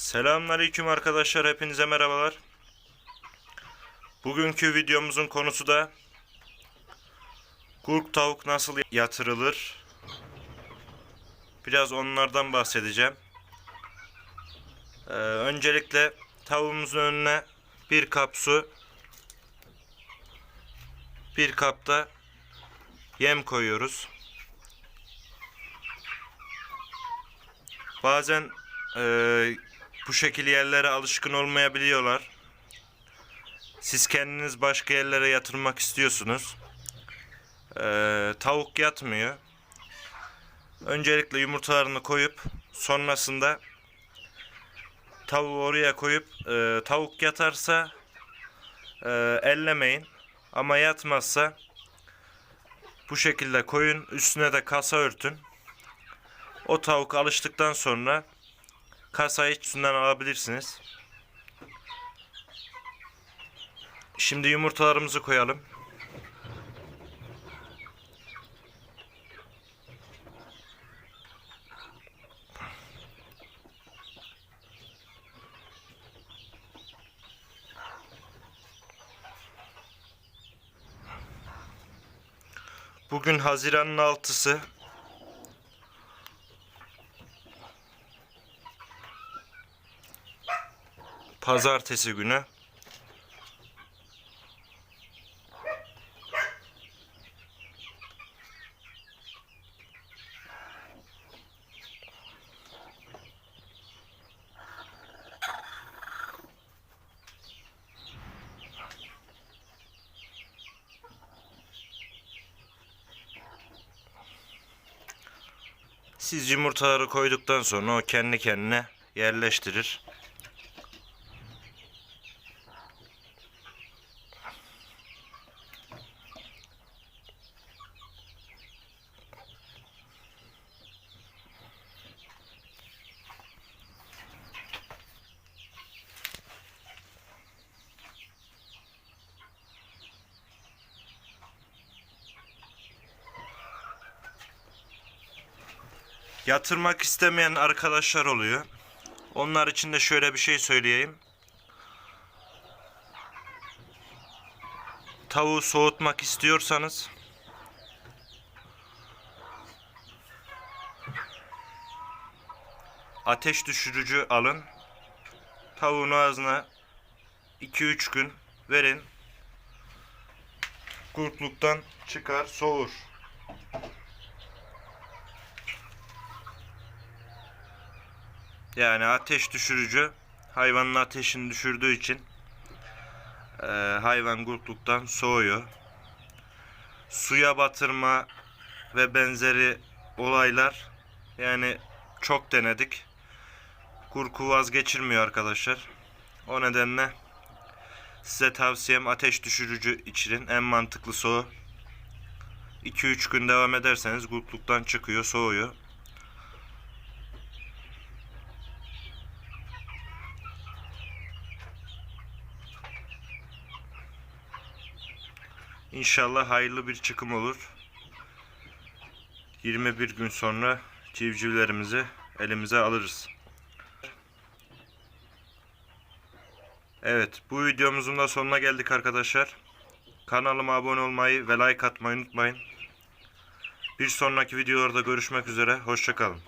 Selamünaleyküm arkadaşlar hepinize merhabalar. Bugünkü videomuzun konusu da Kurk tavuk nasıl yatırılır? Biraz onlardan bahsedeceğim. Ee, öncelikle tavuğumuzun önüne bir kap su, bir kapta yem koyuyoruz. Bazen eee, bu şekil yerlere alışkın olmayabiliyorlar. Siz kendiniz başka yerlere yatırmak istiyorsunuz. Eee, tavuk yatmıyor. Öncelikle yumurtalarını koyup sonrasında tavuğu oraya koyup eee, tavuk yatarsa eee, ellemeyin. Ama yatmazsa bu şekilde koyun üstüne de kasa örtün. O tavuk alıştıktan sonra kasayı üstünden alabilirsiniz. Şimdi yumurtalarımızı koyalım. Bugün Haziran'ın 6'sı. Pazartesi günü. Siz yumurtaları koyduktan sonra o kendi kendine yerleştirir. Yatırmak istemeyen arkadaşlar oluyor. Onlar için de şöyle bir şey söyleyeyim. Tavuğu soğutmak istiyorsanız ateş düşürücü alın. Tavuğun ağzına 2-3 gün verin. Kurtluktan çıkar, soğur. Yani ateş düşürücü hayvanın ateşini düşürdüğü için e, hayvan kurtluktan soğuyor. Suya batırma ve benzeri olaylar yani çok denedik. Kurku vazgeçirmiyor arkadaşlar. O nedenle size tavsiyem ateş düşürücü içirin. En mantıklısı o. 2-3 gün devam ederseniz kurtluktan çıkıyor, soğuyor. İnşallah hayırlı bir çıkım olur. 21 gün sonra civcivlerimizi elimize alırız. Evet, bu videomuzun da sonuna geldik arkadaşlar. Kanalıma abone olmayı ve like atmayı unutmayın. Bir sonraki videolarda görüşmek üzere. Hoşçakalın.